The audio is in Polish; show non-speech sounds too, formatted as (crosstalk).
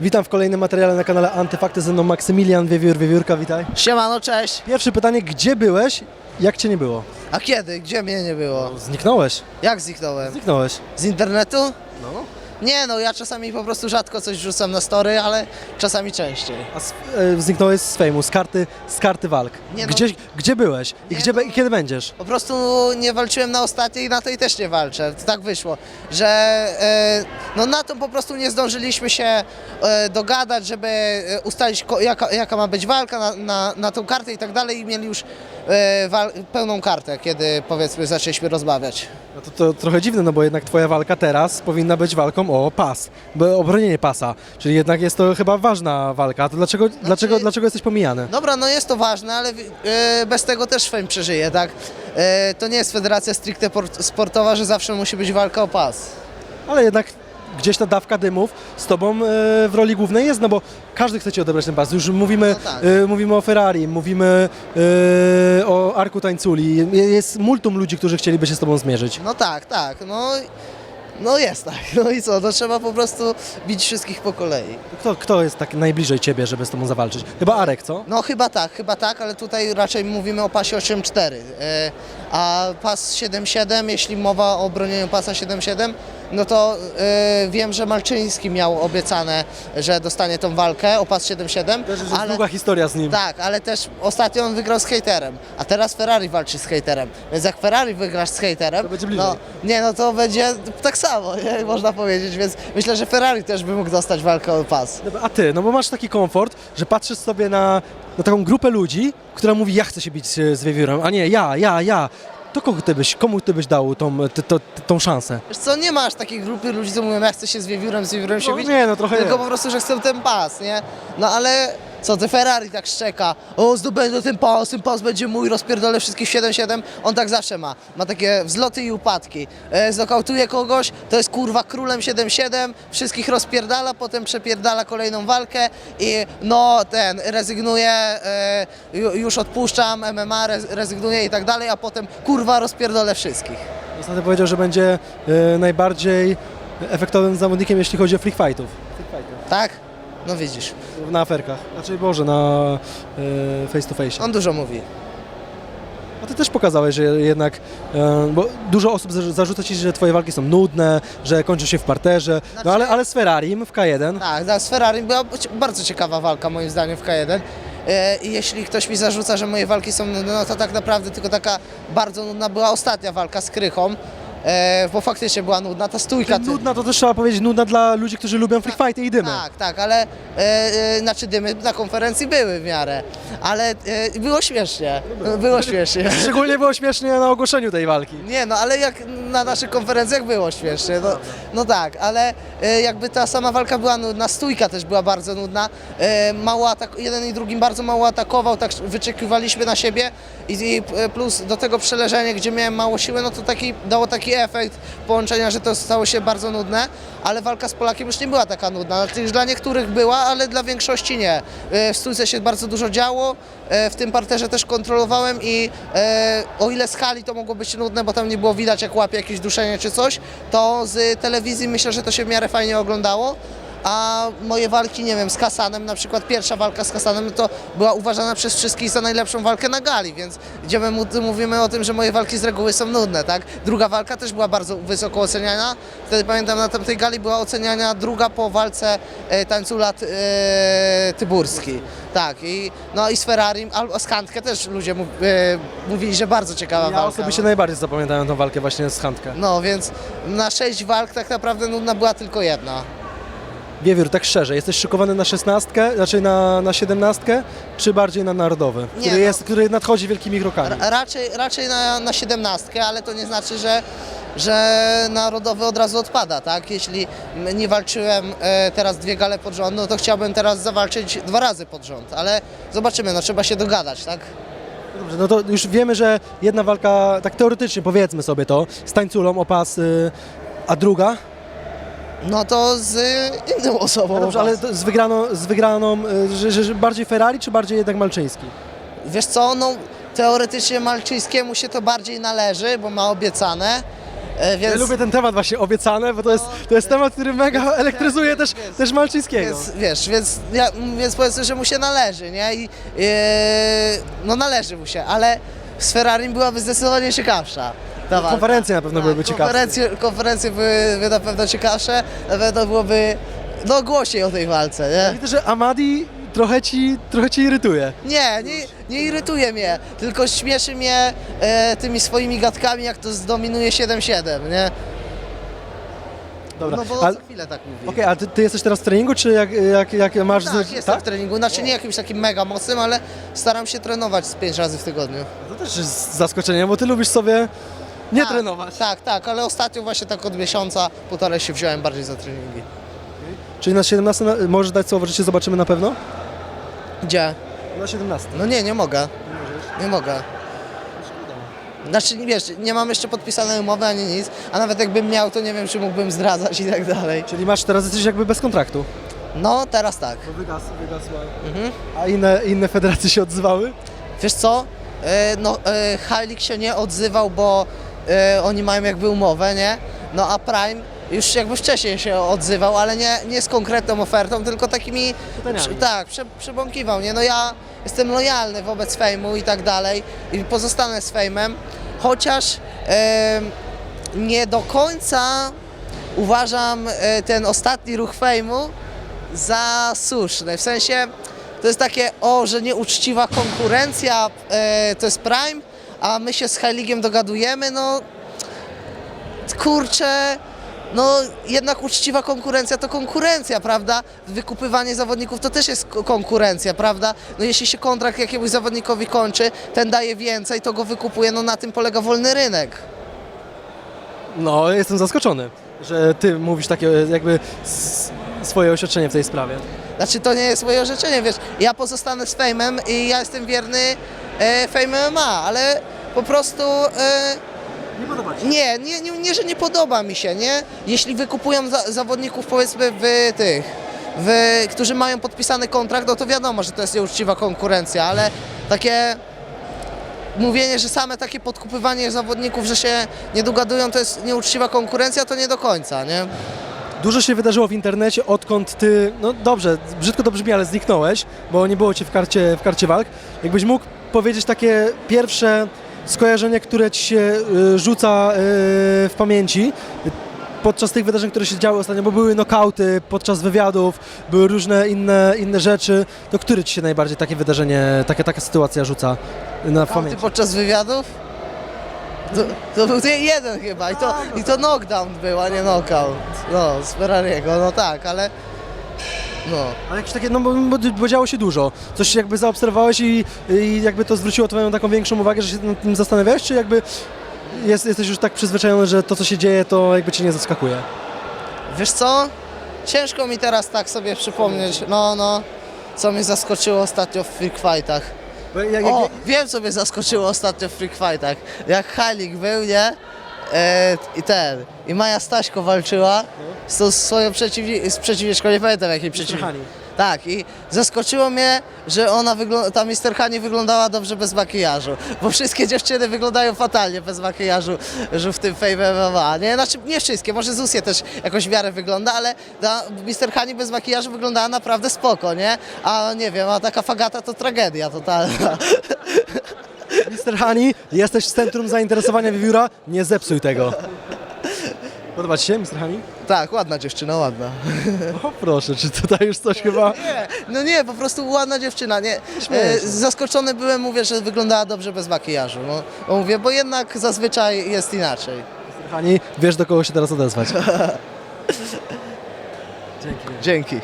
Witam w kolejnym materiale na kanale Antyfakty ze mną Maksymilian Wiewiór, Wiewiórka, witaj. Siemano, cześć. Pierwsze pytanie, gdzie byłeś, jak cię nie było? A kiedy? Gdzie mnie nie było? Zniknąłeś, Jak zniknąłem? zniknąłeś. Z internetu? No. Nie no, ja czasami po prostu rzadko coś wrzucam na story, ale czasami częściej. A z, e, zniknąłeś z fejmu, z karty, z karty walk. Nie no. Gdzie, gdzie byłeś i, Nie gdzie, no. be- i kiedy będziesz? Po prostu nie walczyłem na ostatniej i na tej też nie walczę. To tak wyszło, że e, no na to po prostu nie zdążyliśmy się e, dogadać, żeby e, ustalić ko- jaka, jaka ma być walka na, na, na tą kartę i tak dalej i mieli już pełną kartę, kiedy powiedzmy zaczęliśmy rozmawiać. No to, to trochę dziwne, no bo jednak twoja walka teraz powinna być walką o pas, bo obronienie pasa, czyli jednak jest to chyba ważna walka. To dlaczego, dlaczego, dlaczego jesteś pomijany? Dobra, no jest to ważne, ale e, bez tego też Fame przeżyje, tak? E, to nie jest federacja stricte por- sportowa, że zawsze musi być walka o pas. Ale jednak gdzieś ta dawka dymów z tobą e, w roli głównej jest, no bo każdy chce ci odebrać ten pas. Już mówimy, No tak. e, mówimy o Ferrari, mówimy e, o Arku Tańculi. Jest multum ludzi, którzy chcieliby się z tobą zmierzyć. No tak, tak, no, no jest tak. (laughs) No i co, to trzeba po prostu bić wszystkich po kolei. Kto, kto jest tak najbliżej ciebie, żeby z tobą zawalczyć? Chyba Arek, co? No chyba tak, chyba tak, ale tutaj raczej mówimy o pasie 8.4, e, a pas 7.7, jeśli mowa o bronieniu pasa 7.7, no to e, wiem, że Malczyński miał obiecane, że dostanie tą walkę o pas 7.7, Też jest ale... długa historia z nim. Tak, ale też ostatnio on wygrał z haterem, a teraz Ferrari walczy z haterem. Więc jak Ferrari wygrasz z haterem, To będzie bliżej. no nie, no to będzie tak samo, nie? można powiedzieć, więc myślę, że Ferrari też by mógł dostać walkę o pas. Dobra, A ty, no bo masz taki komfort, że patrzysz sobie na, na taką grupę ludzi, która mówi, ja chcę się bić e, z wiewiórem, a nie ja, ja, ja. To kogo ty byś, komu ty byś dał tą, ty, to, tą szansę? Wiesz co, nie masz takiej grupy ludzi, co mówią, ja chcę się z wiewiórem, z wiewiórem się No bić, nie, no trochę tylko jest. po prostu, że chcę ten pas, nie? No ale co, ty Ferrari tak szczeka, o zdobędę ten pas, ten pas będzie mój, rozpierdolę wszystkich 7-7, on tak zawsze ma, ma takie wzloty i upadki, e, znokautuje kogoś, to jest kurwa królem 7-7, wszystkich rozpierdala, potem przepierdala kolejną walkę i no ten, rezygnuje, e, ju- już odpuszczam, MMA, rez- rezygnuję i tak dalej, a potem kurwa rozpierdolę wszystkich. Ostatnio powiedział, że będzie e, najbardziej efektownym zawodnikiem, jeśli chodzi o freak fightów. Tak? No widzisz, Na aferkach. Znaczy, Boże, na e, face to face. on dużo mówi. A ty też pokazałeś, że jednak, e, bo dużo osób zarzu- zarzuca ci, że twoje walki są nudne, że kończą się w parterze, no ale, ale z Ferrarim w K1 Tak, tak, z Ferrari była cie- bardzo ciekawa walka moim zdaniem w K1. E, I jeśli ktoś mi zarzuca, że moje walki są nudne, no to tak naprawdę tylko taka bardzo nudna była ostatnia walka z Krychą, e, bo faktycznie była nudna, ta stójka... ty- Nudna to też trzeba powiedzieć, nudna dla ludzi, którzy lubią freak fighty i dymy. Tak, tak, ale e, e, znaczy dymy na konferencji były w miarę, ale e, było śmiesznie, było śmiesznie. (laughs) Szczególnie było śmiesznie na ogłoszeniu tej walki. Nie, no ale jak na naszych konferencjach było śmiesznie, no, no tak, ale e, jakby ta sama walka była nudna, stójka też była bardzo nudna, e, mało atak, jeden i drugim bardzo mało atakował, tak wyczekiwaliśmy na siebie i, i e, plus do tego przeleżenie, gdzie miałem mało siły, no to taki, dało taki efekt połączenia, że to stało się bardzo nudne, ale walka z Polakiem już nie była taka nudna, znaczy dla niektórych była, ale dla większości nie. E, w stójce się bardzo dużo działo, e, w tym parterze też kontrolowałem i e, o ile z hali to mogło być nudne, bo tam nie było widać jak łapie jakieś duszenie czy coś, to z telewizji myślę, że to się w miarę fajnie oglądało. A moje walki, nie wiem, z Hasanem, na przykład pierwsza walka z Hasanem, to była uważana przez wszystkich za najlepszą walkę na gali, więc gdzie my mówimy o tym, że moje walki z reguły są nudne, tak? Druga walka też była bardzo wysoko oceniana. Wtedy pamiętam na tamtej gali była oceniana druga po walce e, tańcula Ty- e, Tyburski. Tak, i, no i z Ferrari, albo z Handkę też ludzie e, mówili, że bardzo ciekawa Ja walka. osobiście najbardziej zapamiętałem tą walkę właśnie z Handkę. No więc na sześć walk tak naprawdę nudna była tylko jedna. Wiewiór, tak szczerze, jesteś szykowany na szesnastkę, znaczy na, na siedemnastkę, czy bardziej na narodowy, Nie, który, no. jest, który nadchodzi wielkimi krokami? Ra- Raczej, raczej na, na siedemnastkę, ale to nie znaczy, że, że narodowy od razu odpada, tak? Jeśli m- nie walczyłem e, teraz dwie gale pod rząd, no to chciałbym teraz zawalczyć dwa razy pod rząd, ale zobaczymy, no trzeba się dogadać, tak? Dobrze, no to już wiemy, że jedna walka, tak teoretycznie powiedzmy sobie to, z tańculą o pas, y, a druga? No to z inną osobą. No dobrze, ale to z wygraną, z wygraną y, że, że, że bardziej Ferrari, czy bardziej jednak Malczyński? Wiesz co, no teoretycznie Malczyńskiemu się to bardziej należy, bo ma obiecane, E, Ja więc, lubię ten temat właśnie, obiecane, bo to jest, to jest temat, który mega elektryzuje też, też Malczyńskiego. więc wiesz, więc, ja, więc powiedzmy, że mu się należy, nie? I, e, no należy mu się, ale z Ferrari byłaby zdecydowanie ciekawsza. Walka. Konferencje na pewno byłyby ciekawe. Konferencje, konferencje były, były na pewno ciekawsze, na pewno byłoby no, głośniej o tej walce, nie? Widzę, że Amadi trochę ci, trochę ci irytuje. Nie, nie, nie irytuje mnie, tylko śmieszy mnie e, tymi swoimi gadkami, jak to zdominuje 7-7, nie? Dobra, No bo ale- co chwilę tak mówi. Okej, a ty, ty jesteś teraz w treningu, czy jak, jak, jak masz... Tak, jestem w treningu, znaczy nie jakimś takim mega mocnym, ale staram się trenować z 5 razy w tygodniu. To też jest zaskoczenie, bo ty lubisz sobie nie tak, trenować. Tak, tak, ale ostatnio właśnie tak od miesiąca, półtora się wziąłem bardziej za treningi. Czyli na 17 na, możesz dać słowo, że cię zobaczymy na pewno? Gdzie? Na 17. No nie, nie mogę, Nie mogę. Znaczy, wiesz, nie mam jeszcze podpisanej umowy ani nic, a nawet jakbym miał, to nie wiem, czy mógłbym zdradzać i tak dalej. Czyli masz teraz jesteś jakby bez kontraktu. No, teraz tak. Wygas, wygasła. Mhm. A inne, inne federacje się odzywały? Wiesz co? E, no, e, Heilig się nie odzywał, bo e, oni mają jakby umowę, nie? No a Prime już jakby wcześniej się odzywał, ale nie, nie z konkretną ofertą, tylko takimi... Przy, tak, prze, przebąkiwał, nie? No ja jestem lojalny wobec Fejmu i tak dalej i pozostanę z Fejmem, chociaż e, nie do końca uważam e, ten ostatni ruch Fejmu za słuszny. W sensie to jest takie, o, że nieuczciwa konkurencja e, to jest Prime, a my się z Heiligiem dogadujemy, no kurczę, no jednak uczciwa konkurencja to konkurencja, prawda? Wykupywanie zawodników to też jest ko- konkurencja, prawda? No jeśli się kontrakt jakiemuś zawodnikowi kończy, ten daje więcej, to go wykupuje, no na tym polega wolny rynek. No, jestem zaskoczony, że ty mówisz takie jakby swoje oświadczenie w tej sprawie. Znaczy to nie jest moje orzeczenie, wiesz, ja pozostanę z Fejmem i ja jestem wierny e, Fame MMA, ale po prostu e, Nie podoba ci nie, nie, nie, nie, że nie podoba mi się, nie? Jeśli wykupują za, zawodników powiedzmy w tych, w, którzy mają podpisany kontrakt, no to wiadomo, że to jest nieuczciwa konkurencja, ale takie mówienie, że same takie podkupywanie zawodników, że się nie dogadują, to jest nieuczciwa konkurencja, to nie do końca, nie? Dużo się wydarzyło w internecie, odkąd ty, no dobrze, brzydko to brzmi, ale zniknąłeś, bo nie było cię w karcie, w karcie walk. Jakbyś mógł powiedzieć takie pierwsze skojarzenie, które ci się y, rzuca y, w pamięci podczas tych wydarzeń, które się działy ostatnio, bo były nokauty podczas wywiadów, były różne inne, inne rzeczy, to które ci się najbardziej takie wydarzenie, taka, taka sytuacja rzuca na pamięci? podczas wywiadów? To, to był ten jeden chyba i to, i to knockdown był, a nie knockout. No, z Ferrariego, no tak, ale no. Ale jakieś takie, no bo, bo, bo działo się dużo. Coś jakby zaobserwowałeś i, i jakby to zwróciło twoją taką większą uwagę, że się nad tym zastanawiałeś, czy jakby jest, jesteś już tak przyzwyczajony, że to co się dzieje, to jakby cię nie zaskakuje? Wiesz co? Ciężko mi teraz tak sobie przypomnieć, no, no, co mnie zaskoczyło ostatnio w freak fightach. Bo jak, jak, O, wiem co mnie zaskoczyło ostatnio w freak fightach. Jak Heilig był, nie? E, I ten, i Maja Staśko walczyła z tą swoją przeciwni- z przeciwniczką, nie pamiętam jakiej przeciwniczką. Hani. Tak, i zaskoczyło mnie, że ona ta Mr. Hani wyglądała dobrze bez makijażu, bo wszystkie dziewczyny wyglądają fatalnie bez makijażu że w tym Fame MMA, nie? Znaczy, nie wszystkie, może Zusie też jakoś w miarę wygląda, ale ta Mr. Hani bez makijażu wyglądała naprawdę spoko, nie? A nie wiem, a taka fagata to tragedia totalna. (laughs) Mr. Hani, jesteś w centrum zainteresowania wiewióra, nie zepsuj tego. Podoba ci się, Mr. Hani? tak, ładna dziewczyna, ładna. O proszę, czy tutaj już coś chyba... Nie, no nie, po prostu ładna dziewczyna, nie. E, zaskoczony byłem, mówię, że wyglądała dobrze bez makijażu, no. Bo mówię, bo jednak zazwyczaj jest inaczej. Mr. Hani, wiesz do kogo się teraz odezwać. (laughs) Dzięki. Dzięki.